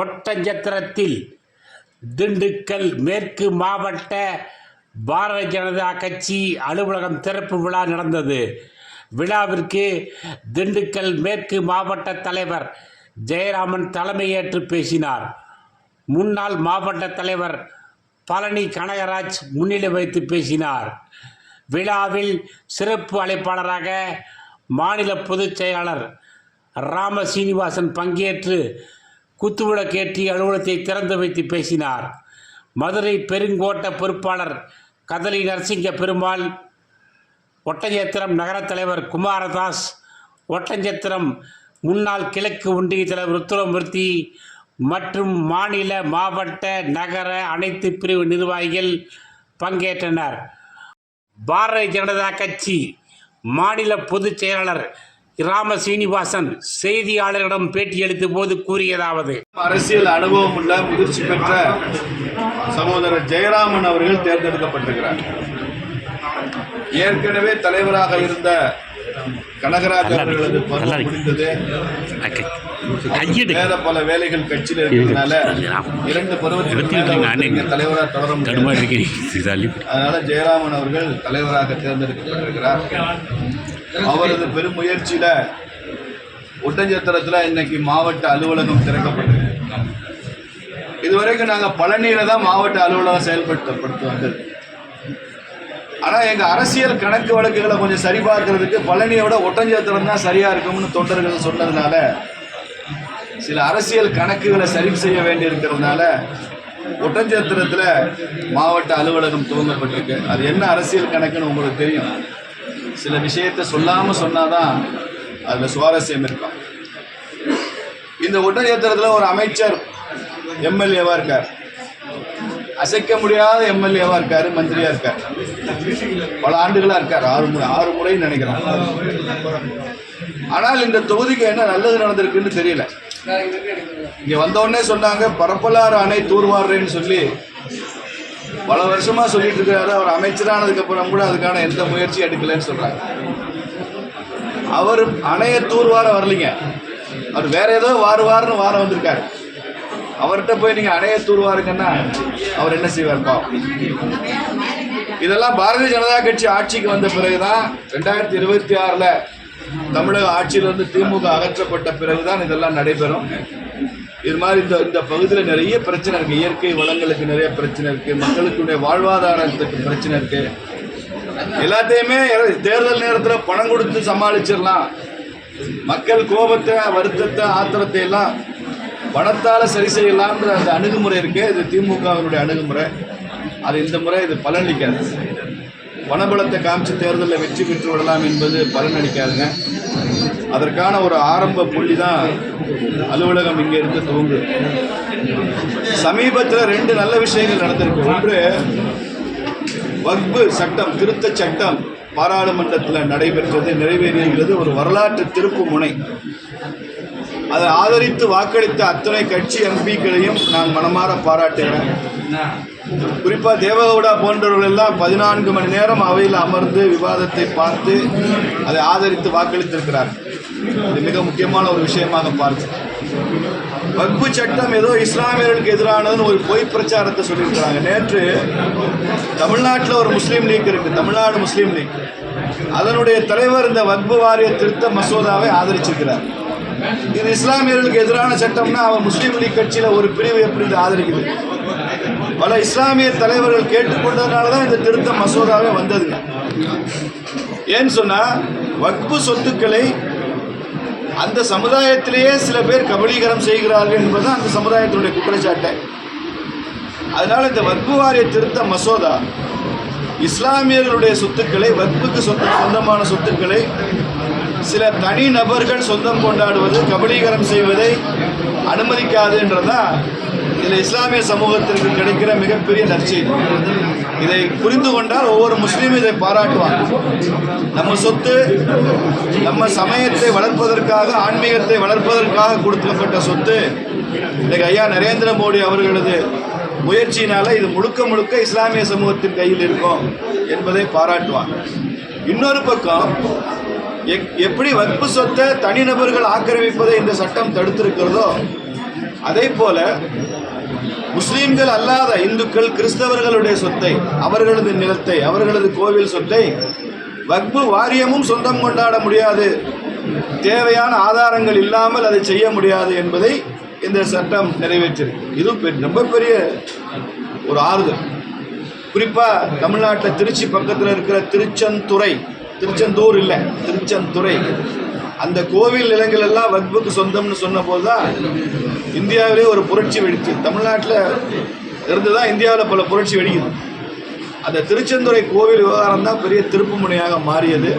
ஒட்டஞ்சத்திரத்தில் திண்டுக்கல் மேற்கு மாவட்ட பாரதிய ஜனதா கட்சி அலுவலகம் திறப்பு விழா நடந்தது. விழாவிற்கு திண்டுக்கல் மேற்கு மாவட்ட தலைவர் ஜெயராமன் தலைமையேற்று பேசினார். முன்னாள் மாவட்ட தலைவர் பழனி கனகராஜ் முன்னிலை வைத்து பேசினார். விழாவில் சிறப்பு அழைப்பாளராக மாநில பொதுச் செயலாளர் ராம சீனிவாசன் பங்கேற்று குத்துவிளக்கேற்றி அலுவலகத்தை திறந்து வைத்து பேசினார். மதுரை பெருங்கோட்ட பொறுப்பாளர் கதலி நரசிங்க பெருமாள் ஒட்டஞ்சத்திரம் நகரத் தலைவர் குமாரதாஸ் ஒட்டஞ்சத்திரம் முன்னாள் கிழக்கு ஒன்றிய தலைவர் உத்தரமூர்த்தி மற்றும் மாநில மாவட்ட நகர அனைத்து பிரிவு நிர்வாகிகள் பங்கேற்றனர். பாரதிய ஜனதா கட்சி மாநில பொதுச் செயலாளர் ராம சீனிவாசன் செய்தியாளர்களிடம் பேட்டியளித்த போது கூறியதாவது. அரசியல் அனுபவம் உள்ள முதிர்ச்சி பெற்ற சகோதரர் ஜெயராமன் அவர்கள் தேர்ந்தெடுக்கப்பட்டிருக்கிறார். ஏற்கனவே தலைவராக இருந்த கனகராஜ் அவர்களது பருவம் முடிந்தது. வேற பல வேலைகள் கட்சியில் இருக்கிறதுனால இரண்டு அவருக்கு தலைவராக தொடர முடியாது. அதனால ஜெயராமன் அவர்கள் தலைவராக தேர்ந்தெடுக்கப்பட்டிருக்கிறார். அவரது பெரும் முயற்சியில ஒட்டஞ்சத்திரத்தில் இன்னைக்கு மாவட்ட அலுவலகம் திறக்கப்பட்டிருக்கு. இதுவரைக்கும் நாங்கள் பழனியில தான் மாவட்ட அலுவலகம் செயல்படுத்தப்படுத்த வந்தது ஆனால் எங்கள் அரசியல் கணக்கு வழக்குகளை கொஞ்சம் சரி பார்க்கறதுக்கு பழனியை விட ஒட்டஞ்சத்திரம் தான் சரியாக இருக்கும்னு தொண்டர்கள் சொன்னதுனால சில அரசியல் கணக்குகளை சரி செய்ய வேண்டியிருக்கிறதுனால ஒட்டஞ்சத்திரத்தில் மாவட்ட அலுவலகம் துவங்கப்பட்டிருக்கு. அது என்ன அரசியல் கணக்குன்னு உங்களுக்கு தெரியும். சில விஷயத்தை சொல்லாமல் சொன்னாதான் அதில் சுவாரஸ்யம் இருக்கும். இந்த ஒட்டஞ்சத்திரத்தில் ஒரு அமைச்சர் எம்எல்ஏவாக இருக்கார். அசைக்க முடியாத எம்எல்ஏவாக இருக்கார் மந்திரியாக இருக்கார். பல ஆண்டுகளாக இருக்கார் ஆறு முறை ஆறு முறைன்னு நினைக்கிறேன். ஆனால் இந்த தொகுதிக்கு என்ன நல்லது நடந்திருக்குன்னு தெரியல. இங்கே வந்தவுடனே சொன்னாங்க பரப்பலாறு அணை தூர்வாடுறேன்னு சொல்லி பல வருஷமா சொல்லிட்டு இருக்கிறாரு அவர் அமைச்சரானதுக்கு அப்புறம் கூட அதுக்கான எந்த முயற்சியும் எடுக்கலைன்னு சொல்றாங்க அவர் அணைய தூர்வார வரலைங்க. அவர் வேற ஏதோ வாருவாருன்னு வாரம் வந்திருக்காரு. அவர்கிட்ட போய் நீங்க அணைய தூர்வாருங்கன்னா அவர் என்ன செய்வார் பாவம். இதெல்லாம் பாரதிய ஜனதா கட்சி ஆட்சிக்கு வந்த பிறகுதான் ரெண்டாயிரத்தி இருபத்தி ஆறுல தமிழக ஆட்சியிலிருந்து திமுக அகற்றப்பட்ட பிறகுதான் இதெல்லாம் நடைபெறும். இது மாதிரி இந்த இந்த பகுதியில் நிறைய பிரச்சனை இருக்குது இயற்கை வளங்களுக்கு நிறைய பிரச்சனை இருக்குது மக்களுக்குடைய வாழ்வாதாரத்துக்கு பிரச்சனை இருக்குது எல்லாத்தையுமே தேர்தல் நேரத்தில் பணம் கொடுத்து சமாளிச்சிடலாம். மக்கள் கோபத்தை வருத்தத்தை ஆத்திரத்தை எல்லாம் பணத்தால் சரி செய்யலாம்ன்ற அந்த அணுகுமுறை இருக்கு. இது திமுகவினுடைய அணுகுமுறை. அது இந்த முறை இது பலனளிக்காது. பணபலத்தை காமிச்சு தேர்தலில் வெற்றி பெற்று விடலாம் என்பது பலனளிக்காதுங்க. அதற்கான ஒரு ஆரம்ப புள்ளி தான் அலுவலகம் இங்கே இருந்து துவங்கு சமீபத்தில் ரெண்டு நல்ல விஷயங்கள் நடந்திருக்கு. ஒன்று வக்பு சட்டம் திருத்த சட்டம் பாராளுமன்றத்தில் நடைபெற்றது நிறைவேறியிருக்கிறது ஒரு வரலாற்று திருப்பு முனை அதை ஆதரித்து வாக்களித்த அத்தனை கட்சி எம்பிக்களையும் நான் மனமாற பாராட்டுகிறேன். குறிப்பாக தேவகவுடா போன்றவர்கள் எல்லாம் பதினான்கு மணி நேரம் அவையில் அமர்ந்து விவாதத்தை பார்த்து அதை ஆதரித்து வாக்களித்திருக்கிறார் இது மிக முக்கியமான ஒரு விஷயமாக பார்க்கிறேன் வக்பு சட்டம் ஏதோ இஸ்லாமியர்களுக்கு எதிரானதுன்னு ஒரு பொய் பிரச்சாரத்தை சொல்லியிருக்கிறாங்க. நேற்று தமிழ்நாட்டில் ஒரு முஸ்லீம் லீக் இருக்கு தமிழ்நாடு முஸ்லீம் லீக். அதனுடைய தலைவர் இந்த வக்பு வாரிய திருத்த மசோதாவை ஆதரிச்சிருக்கிறார். இது இஸ்லாமியர்களுக்கு எதிரான சட்டம்னா அவன் முஸ்லீம் லீக் கட்சியில் ஒரு பிரிவு எப்படி இதை ஆதரிக்குது? பல இஸ்லாமிய தலைவர்கள் கேட்டுக்கொண்டதுனால தான் இந்த திருத்த மசோதாவே வந்ததுங்க ஏன்னு சொன்னால் வக்பு சொத்துக்களை அந்த சமுதாயத்திலேயே சில பேர் கபலீகரம் செய்கிறார்கள் என்பது அந்த சமுதாயத்தினுடைய குற்றச்சாட்டை. அதனால் இந்த வக்பு வாரிய திருத்த மசோதா இஸ்லாமியர்களுடைய சொத்துக்களை வக்புக்கு சொத்து சொந்தமான சொத்துக்களை சில தனி நபர்கள் சொந்தம் கொண்டாடுவது கபலீகரம் செய்வதை அனுமதிக்காது என்றதான் இதில் இஸ்லாமிய சமூகத்திற்கு கிடைக்கிற மிகப்பெரிய நற்செய்தி இதை. புரிந்து கொண்டால் ஒவ்வொரு முஸ்லீமும் இதை பாராட்டுவாங்க. நம்ம சொத்து நம்ம சமயத்தை வளர்ப்பதற்காக ஆன்மீகத்தை வளர்ப்பதற்காக கொடுக்கப்பட்ட சொத்து இன்றைக்கு ஐயா நரேந்திர மோடி அவர்களது முயற்சியினால இது முழுக்க முழுக்க இஸ்லாமிய சமூகத்தின் கையில் இருக்கும் என்பதை பாராட்டுவாங்க. இன்னொரு பக்கம் எப்படி வக்பு சொத்தை தனிநபர்கள் ஆக்கிரமிப்பதை இந்த சட்டம் தடுத்திருக்கிறதோ அதே போல முஸ்லீம்கள் அல்லாத இந்துக்கள் கிறிஸ்தவர்களுடைய சொத்தை அவர்களது நிலத்தை அவர்களது கோவில் சொத்தை வக்பு வாரியமும் சொந்தம் கொண்டாட முடியாது. தேவையான ஆதாரங்கள் இல்லாமல் அதை செய்ய முடியாது என்பதை இந்த சட்டம் நிறைவேற்றிருக்கு. இது ரொம்ப பெரிய ஒரு ஆறுதல். குறிப்பாக தமிழ்நாட்டில் திருச்சி பக்கத்தில் இருக்கிற திருச்செந்துறை திருச்செந்தூர் இல்லை திருச்செந்துறை. அந்த கோவில் நிலங்கள் எல்லாம் வக்புக்கு சொந்தம்னு சொன்னபோது தான் இந்தியாவிலே ஒரு புரட்சி வெடிச்சு தமிழ்நாட்டில் இருந்து தான் இந்தியாவில் பல புரட்சி வெடிக்குது. அந்த திருச்செந்துறை கோவில் விவகாரம் தான் பெரிய திருப்பு முனையாக மாறியது.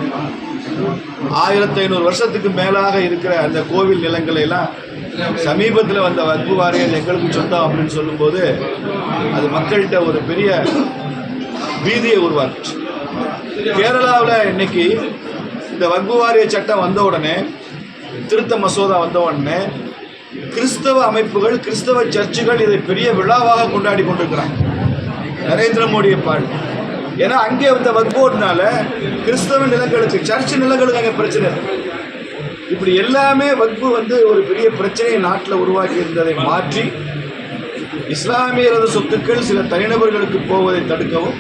ஆயிரத்தி ஐநூறு வருஷத்துக்கு மேலாக இருக்கிற அந்த கோவில் நிலங்களை எல்லாம் சமீபத்தில் வந்த வக்பு வாரியம் எங்களுக்கு சொந்தம் அப்படின்னு சொல்லும்போது அது மக்கள்கிட்ட ஒரு பெரிய பீதியை உருவாக்குச்சு. கேரளாவில் இன்னைக்கு இந்த வங்கு வாரிய சட்டம் வந்த உடனே திருத்த மசோதா வந்த உடனே கிறிஸ்தவ அமைப்புகள் கிறிஸ்தவ சர்ச்சுகள் இதை பெரிய விழாவாக கொண்டாடி கொண்டிருக்கிறாங்க. நரேந்திர மோடியை பாடு ஏன்னா அங்கே வந்த வக்போர்ட்னால கிறிஸ்தவ நிலங்களுக்கு சர்ச் நிலங்களுக்கு அங்கே பிரச்சனை இப்படி எல்லாமே வக்பு வந்து ஒரு பெரிய பிரச்சனையை நாட்டில் உருவாக்கி இருந்ததை மாற்றி இஸ்லாமியரது சொத்துக்கள் சில தனிநபர்களுக்கு போவதை தடுக்கவும்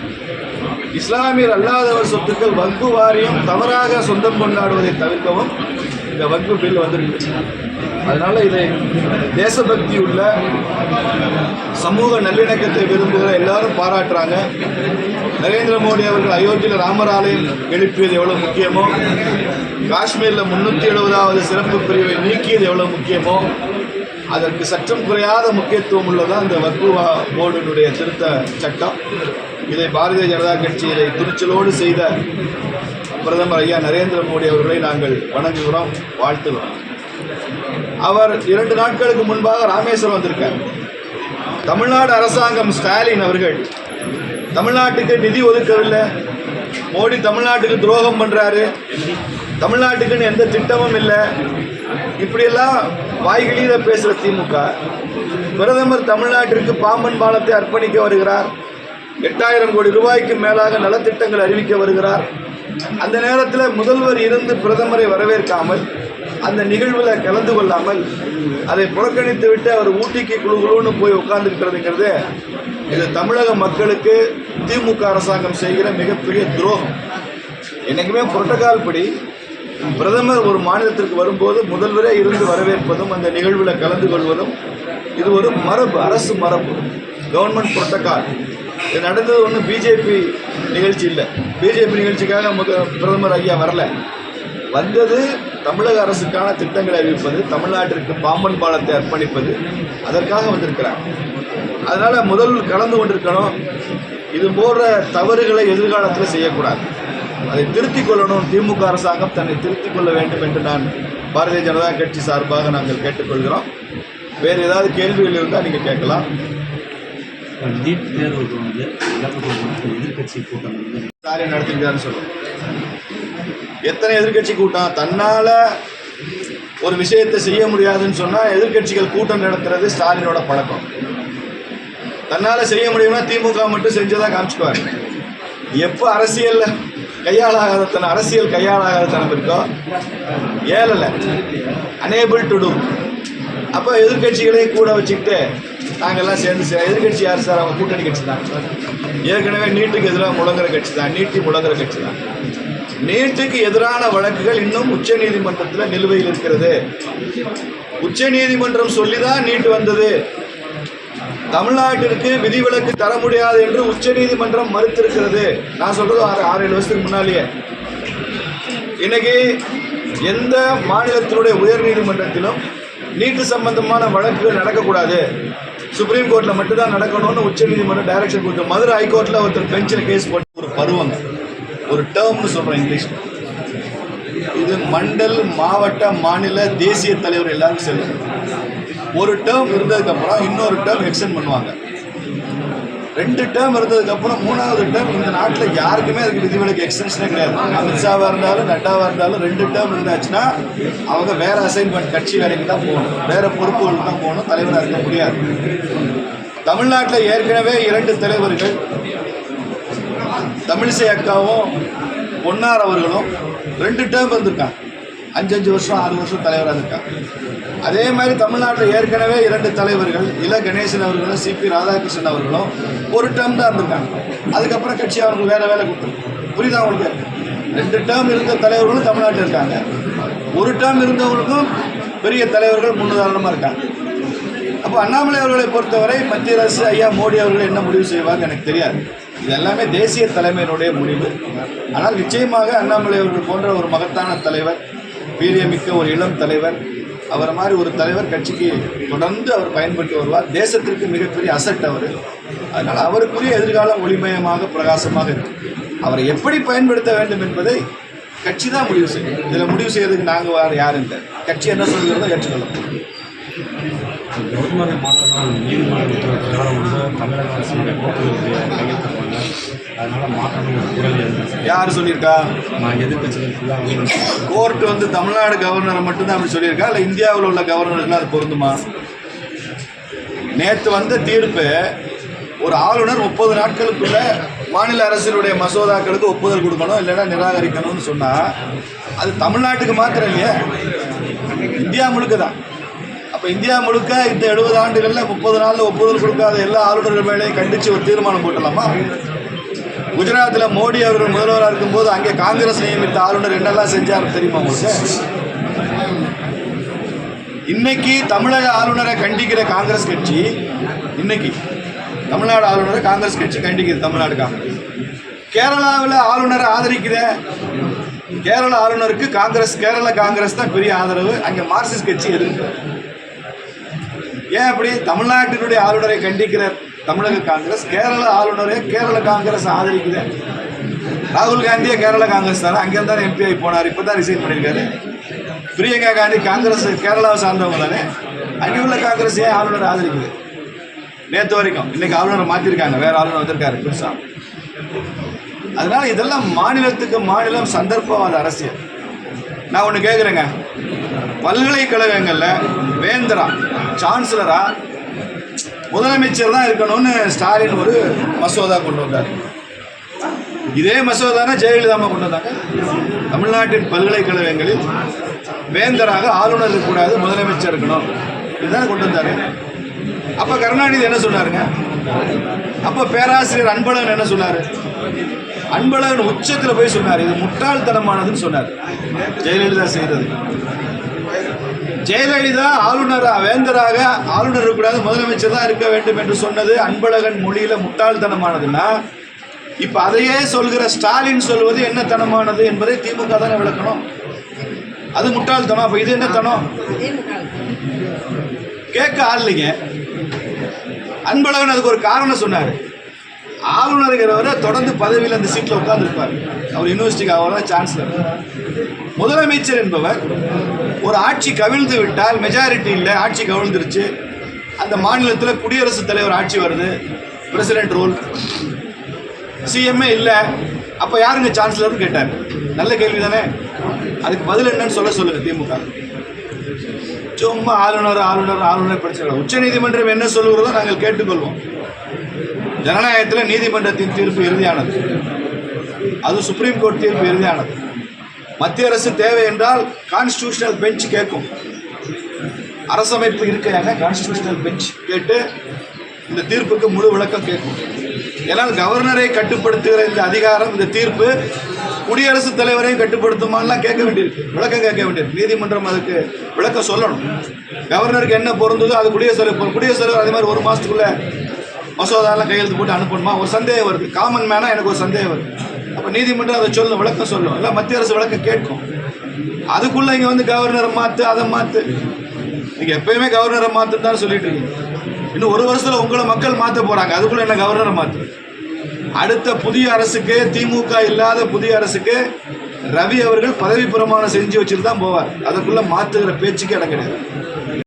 இஸ்லாமியர் அல்லாதவர் சொத்துக்கள் வங்கு வாரியம் தவறாக சொந்தம் கொண்டாடுவதை தவிர்க்கவும் இந்த வங்கு பில் வந்திருக்கு அதனால் இதை தேசபக்தி உள்ள சமூக நல்லிணக்கத்தை விரும்புகிற எல்லாரும் பாராட்டுறாங்க. நரேந்திர மோடி அவர்கள் அயோத்தியில் ராமர் ஆலயம் எழுப்பியது எவ்வளோ முக்கியமோ காஷ்மீரில் முன்னூற்றி எழுபதாவது சிறப்பு பிரிவை நீக்கியது எவ்வளோ முக்கியமோ அதற்கு சற்றும் குறையாத முக்கியத்துவம் உள்ளதான் இந்த வக்பு வா- போர்டினுடைய திருத்த சட்டம். இதை பாரதிய ஜனதா கட்சி இதை துணிச்சலோடு செய்த பிரதமர் ஐயா நரேந்திர மோடி அவர்களை நாங்கள் வணங்குகிறோம் வாழ்த்துகிறோம். அவர் இரண்டு நாட்களுக்கு முன்பாக ராமேஸ்வரம் வந்திருக்கார். தமிழ்நாடு அரசாங்கம் ஸ்டாலின் அவர்கள் தமிழ்நாட்டுக்கு நிதி ஒதுக்கவில்லை. மோடி தமிழ்நாட்டுக்கு துரோகம் பண்ணுறாரு தமிழ்நாட்டுக்குன்னு எந்த திட்டமும் இல்லை. இப்படியெல்லாம் வாய்களில பேசுகிற திமுக பிரதமர் தமிழ்நாட்டிற்கு பாம்பன் பாலத்தை அர்ப்பணிக்க வருகிறார். எட்டாயிரம் கோடி ரூபாய்க்கு மேலாக நலத்திட்டங்கள் அறிவிக்க வருகிறார். அந்த நேரத்தில் முதல்வர் இருந்து பிரதமரை வரவேற்காமல் அந்த நிகழ்வில் கலந்து கொள்ளாமல் அதை புறக்கணித்து விட்டு அவர் ஊட்டிக்கு குழுகுழுன்னு போய் உட்கார்ந்துருக்கிறதுங்கிறது இது தமிழக மக்களுக்கு திமுக அரசாங்கம் செய்கிற மிகப்பெரிய துரோகம். என்னைக்குமே புரோட்டோகால் படி பிரதமர் ஒரு மாநிலத்திற்கு வரும்போது முதல்வரே இருந்து வரவேற்பதும் அந்த நிகழ்வில் கலந்து கொள்வதும் இது ஒரு மரபு அரசு மரபு. Government protocol. இது நடந்தது ஒன்றும் பிஜேபி நிகழ்ச்சி இல்லை. பிஜேபி நிகழ்ச்சிக்காக முத பிரதமர் ஐயா வரல. வந்தது தமிழக அரசுக்கான திட்டங்களை அறிவிப்பது தமிழ்நாட்டிற்கு பாம்பன் பாலத்தை அர்ப்பணிப்பது அதற்காக வந்திருக்கிறார். அதனால் முதல் கலந்து கொண்டிருக்கணும். இது போன்ற தவறுகளை எதிர்காலத்தில் செய்யக்கூடாது. அதை திருத்திக் கொள்ளணும். திமுக அரசாங்கம் தன்னை திருத்திக் கொள்ள வேண்டும் என்று நான் பாரதிய ஜனதா கட்சி சார்பாக நாங்கள் கேட்டுக்கொள்கிறோம். வேறு ஏதாவது கேள்விகள் இருந்தால் நீங்கள் கேட்கலாம். நீட் தேர்வுக்கு வந்து விளக்கப்பட்டு கூட்டம் வந்து ஸ்டாலின் நடத்திருக்காருன்னு சொல்லுவோம் எத்தனை எதிர்க்கட்சி கூட்டம்? தன்னால் ஒரு விஷயத்தை செய்ய முடியாதுன்னு சொன்னால் எதிர்க்கட்சிகள் கூட்டம் நடத்துறது ஸ்டாலினோட பழக்கம். தன்னால் செய்ய முடியும்னா திமுக மட்டும் செஞ்சதாக காமிச்சுக்குவார். எப்போ அரசியலில் கையாளாகாதத்தனை அரசியல் கையாளாகாதத்தனம் இருக்கோ? ஏழலை. அனேபிள் டு டூ அப்போ எதிர்க்கட்சிகளையும் கூட வச்சுக்கிட்டு நாங்கள்லாம் சேர்ந்து எதிர்கட்சி எதிர்க்கட்சி யார் சார்? அவங்க கூட்டணி கட்சி தான். ஏற்கனவே நீட்டுக்கு எதிராக முழங்குற கட்சி தான். நீட்டி முழங்குற கட்சி தான். நீட்டுக்கு எதிரான வழக்குகள் இன்னும் உச்ச நீதிமன்றத்தில் நிலுவையில் இருக்கிறது. உச்ச நீதிமன்றம் சொல்லி சொல்லிதான் நீட்டு வந்தது. தமிழ்நாட்டிற்கு விதிவிலக்கு தர முடியாது என்று உச்ச நீதிமன்றம் மறுத்திருக்கிறது. நான் சொல்றது ஆறு ஆறு ஏழு வருஷத்துக்கு முன்னாலேயே. இன்னைக்கு எந்த மாநிலத்தினுடைய உயர் நீதிமன்றத்திலும் நீட்டு சம்பந்தமான வழக்குகள் நடக்கக்கூடாது. சுப்ரீம் கோர்ட்டில் மட்டும்தான் நடக்கணும்னு உச்சநீதிமன்றம் டைரக்ஷன் கொடுத்து மதுரை ஹைகோர்ட்டில் ஒருத்தர் பெஞ்சில் கேஸ் போட்டு ஒரு பருவங்க. ஒரு டேர்ம்னு சொல்கிறோம் இங்கிலீஷ். இது மண்டல் மாவட்ட மாநில தேசிய தலைவர் எல்லாருக்கும் செல்லும் ஒரு டேர்ம் இருந்ததுக்கப்புறம் இன்னொரு டேர்ம் எக்ஸ்டெண்ட் பண்ணுவாங்க. ரெண்டு டேர்ம் இருந்ததுக்கப்புறம் மூணாவது டேர்ம் இந்த நாட்டில் யாருக்குமே அதுக்கு விதிவிலக்கு எக்ஸ்டென்ஷனே கிடையாது. அமித்ஷாவாக இருந்தாலும் நட்டாவாக இருந்தாலும் ரெண்டு டேர்ம் இருந்தாச்சுன்னா அவங்க வேற அசைன்மெண்ட் கட்சி வேலைக்கு தான் போகணும். வேற பொறுப்புகளுக்கு தான் போகணும். தலைவராக இருக்க முடியாது. தமிழ்நாட்டில் ஏற்கனவே இரண்டு தலைவர்கள் தமிழிசை அக்காவும் பொன்னார் அவர்களும் ரெண்டு டேர்ம் இருந்திருக்காங்க அஞ்சு அஞ்சு வருஷம் ஆறு வருஷம் தலைவராக இருக்காங்க அதே மாதிரி தமிழ்நாட்டில் ஏற்கனவே இரண்டு தலைவர்கள் இல கணேசன் அவர்களும் சிபி ராதாகிருஷ்ணன் அவர்களும் ஒரு டேர்ம் தான் இருந்திருக்காங்க. அதுக்கப்புறம் கட்சி அவங்களுக்கு வேறு வேலை கொடுத்து புரியுதா அவங்களுக்கு ரெண்டு டேர்ம் இருந்த தலைவர்களும் தமிழ்நாட்டில் இருக்காங்க. ஒரு டேர்ம் இருந்தவங்களுக்கும் பெரிய தலைவர்கள் முன்னுதாரணமாக இருக்காங்க. அப்போ அண்ணாமலை அவர்களை பொறுத்தவரை மத்திய அரசு ஐயா மோடி அவர்கள் என்ன முடிவு செய்வாங்க எனக்கு தெரியாது. இது எல்லாமே தேசிய தலைமையினுடைய முடிவு. ஆனால் நிச்சயமாக அண்ணாமலை அவர்கள் போன்ற ஒரு மகத்தான தலைவர் வீரியமிக்க ஒரு இளம் தலைவர். அவர் மாதிரி ஒரு தலைவர் கட்சிக்கு தொடர்ந்து அவர் பயன்பட்டு வருவார். தேசத்திற்கு மிகப்பெரிய அசட் அவர். அதனால் அவருக்குரிய எதிர்காலம் ஒளிமயமாக பிரகாசமாக இருக்கும் அவரை எப்படி பயன்படுத்த வேண்டும் என்பதை கட்சி தான் முடிவு செய்யும். இதில் முடிவு செய்யறதுக்கு நாங்கள் வேறு யாரும் இல்லை. கட்சி என்ன சொல்கிறதோ ஏற்றுக்கொள்ளும். கவர்மெண்ட் மாற்றணும் நீதிமன்ற உத்தரவு தமிழக அரசுடைய அதனால மாற்றணும் குரல் யார் சொல்லியிருக்கா? நான் எதிர்கட்சிகள் ஃபுல்லாக கோர்ட் வந்து தமிழ்நாடு கவர்னரை மட்டும்தான் அப்படி சொல்லியிருக்கா? இல்லை இந்தியாவில் உள்ள கவர்னருக்குலாம் அது பொருந்துமா? நேற்று வந்த தீர்ப்பு ஒரு ஆளுநர் முப்பது நாட்களுக்குள்ள மாநில அரசினுடைய மசோதாக்களுக்கு ஒப்புதல் கொடுக்கணும் இல்லைன்னா நிராகரிக்கணும்னு சொன்னால் அது தமிழ்நாட்டுக்கு மாத்திரம் இல்லையா. இந்தியா முழுக்க தான் அப்போ இந்தியா முழுக்க இந்த எழுபது ஆண்டுகளில் முப்பது நாளில் ஒப்புதல் கொடுக்காத எல்லா ஆளுநர்கள் மேலேயும் கண்டித்து ஒரு தீர்மானம் போட்டலாமா குஜராத்தில் மோடி அவர்கள் முதல்வராக இருக்கும்போது அங்கே காங்கிரஸ் நியமித்த ஆளுநர் என்னெல்லாம் செஞ்சார் தெரியுமா உங்களுக்கு? இன்னைக்கு தமிழக ஆளுநரை கண்டிக்கிற காங்கிரஸ் கட்சி இன்னைக்கு தமிழ்நாடு ஆளுநரை காங்கிரஸ் கட்சி கண்டிக்குது தமிழ்நாடு காங்கிரஸ். கேரளாவில் ஆளுநரை ஆதரிக்குதே கேரள ஆளுநருக்கு காங்கிரஸ் கேரள காங்கிரஸ் தான் பெரிய ஆதரவு. அங்கே மார்க்சிஸ்ட் கட்சி எதிர்க்கு ஏன் அப்படி? தமிழ்நாட்டினுடைய ஆளுநரை கண்டிக்கிற தமிழக காங்கிரஸ் கேரள ஆளுநரே கேரள காங்கிரஸ் ஆதரிக்குது. ராகுல் காந்தியே கேரள காங்கிரஸ் தானே? அங்கேருந்து தானே எம்பி ஆகி போனார் இப்போ தான் ரிசைன் பண்ணியிருக்காரு. பிரியங்கா காந்தி காங்கிரஸ் கேரளாவை சார்ந்தவங்க தானே? அங்கே உள்ள காங்கிரஸ் ஏன் ஆளுநர் ஆதரிக்குது? நேற்று வரைக்கும் இன்னைக்கு ஆளுநரை மாற்றிருக்காங்க வேற ஆளுநர் வந்திருக்காரு புதுசாக அதனால இதெல்லாம் மாநிலத்துக்கு மாநிலம் சந்தர்ப்பவாத அரசியல். நான் ஒன்று கேட்குறேங்க பல்கலைக்கழகங்களில் வேந்தரா சான்சலரா முதலமைச்சர் தான் இருக்கணும்னு ஸ்டாலின் ஒரு மசோதா கொண்டு வந்தார். இதே மசோதான ஜெயலலிதா கொண்டு வந்தாங்க. தமிழ்நாட்டின் பல்கலைக்கழகங்களில் வேந்தராக ஆளுநர் இருக்கக்கூடாது முதலமைச்சர் இருக்கணும். இதுதான் கொண்டு வந்தாரு. அப்போ கருணாநிதி என்ன சொன்னாருங்க? அப்போ பேராசிரியர் அன்பழகன் என்ன சொன்னார்? அன்பழகன் உச்சத்தில் போய் சொன்னார். இது முட்டாள்தனமானதுன்னு சொன்னார். ஜெயலலிதா செய்தது. ஜெயலலிதா ஆளுநரா வேந்தராக ஆளுநர் இருக்கக்கூடாது முதலமைச்சர் தான் இருக்க வேண்டும் என்று சொன்னது அன்பழகன் மொழியில முட்டாள்தனமானதுன்னா இப்ப அதையே சொல்கிற ஸ்டாலின் சொல்வது என்ன தனமானது என்பதை திமுக தானே விளக்கணும். அது முட்டாள்தனம். அப்ப இது என்ன தனம்? கேட்க ஆள் இல்லைங்க. அன்பழகன் அதுக்கு ஒரு காரணம் சொன்னார். ஆளுநருங்கிறவரை தொடர்ந்து பதவியில் அந்த சீட்டில் உட்கார்ந்துருப்பார். அவர் யூனிவர்சிட்டிக்கு அவர் தான் சான்சலர் முதலமைச்சர் என்பவர் ஒரு ஆட்சி கவிழ்ந்து விட்டால் மெஜாரிட்டி இல்லை ஆட்சி கவிழ்ந்துருச்சு. அந்த மாநிலத்தில் குடியரசுத் தலைவர் ஆட்சி வருது. பிரசிடென்ட் ரோல் சிஎம்ஏ இல்லை. அப்போ யாருங்க சான்சலர்னு கேட்டார். நல்ல கேள்வி தானே அதுக்கு பதில் என்னன்னு சொல்ல சொல்லுங்க திமுக. சும்மா ஆளுநர் ஆளுநர் ஆளுநர் பிரச்சனை உச்ச நீதிமன்றம் என்ன சொல்லுகிறதோ நாங்கள் கேட்டுக்கொள்வோம். ஜனநாயகத்தில் நீதிமன்றத்தின் தீர்ப்பு இறுதியானது. அது சுப்ரீம் கோர்ட் தீர்ப்பு இறுதியானது. மத்திய அரசு தேவை என்றால் கான்ஸ்டியூஷனல் பெஞ்ச் கேட்கும். அரசமைப்பு இருக்கையாக கான்ஸ்டியூஷனல் பெஞ்ச் கேட்டு இந்த தீர்ப்புக்கு முழு விளக்கம் கேட்கும். ஏன்னால் கவர்னரை கட்டுப்படுத்துகிற இந்த அதிகாரம் இந்த தீர்ப்பு குடியரசுத் தலைவரையும் கட்டுப்படுத்துமான்லாம் கேட்க வேண்டியிருக்கு. விளக்கம் கேட்க வேண்டியிருக்கு. நீதிமன்றம் அதுக்கு விளக்கம் சொல்லணும். கவர்னருக்கு என்ன பொருந்ததோ அது குடியரசு தலைவர் குடியரசு தலைவர் அதே மாதிரி ஒரு மாதத்துக்குள்ளே மசோதாலாம் கையெழுத்து போட்டு அனுப்பணுமா? ஒரு சந்தேகம் வருது. காமன் மேனாக எனக்கு ஒரு சந்தேகம் வருது. அப்போ நீதிமன்றம் அதை சொல்லும் விளக்கம் சொல்லும். இல்லை மத்திய அரசு விளக்கம் கேட்கும். அதுக்குள்ளே இங்கே வந்து கவர்னரை மாற்று அதை மாற்று நீங்கள் எப்பயுமே கவர்னரை மாற்று தான் சொல்லிட்டு இருக்கீங்க. இன்னும் ஒரு வருஷத்தில் உங்களை மக்கள் மாற்ற போகிறாங்க அதுக்குள்ளே என்ன கவர்னரை மாற்று அடுத்த புதிய அரசுக்கு திமுக இல்லாத புதிய அரசுக்கு ரவி அவர்கள் பதவி பிரமாணம் செஞ்சு வச்சுட்டு தான் போவார். அதுக்குள்ளே மாற்றுகிற பேச்சுக்கு இடம் கிடையாது.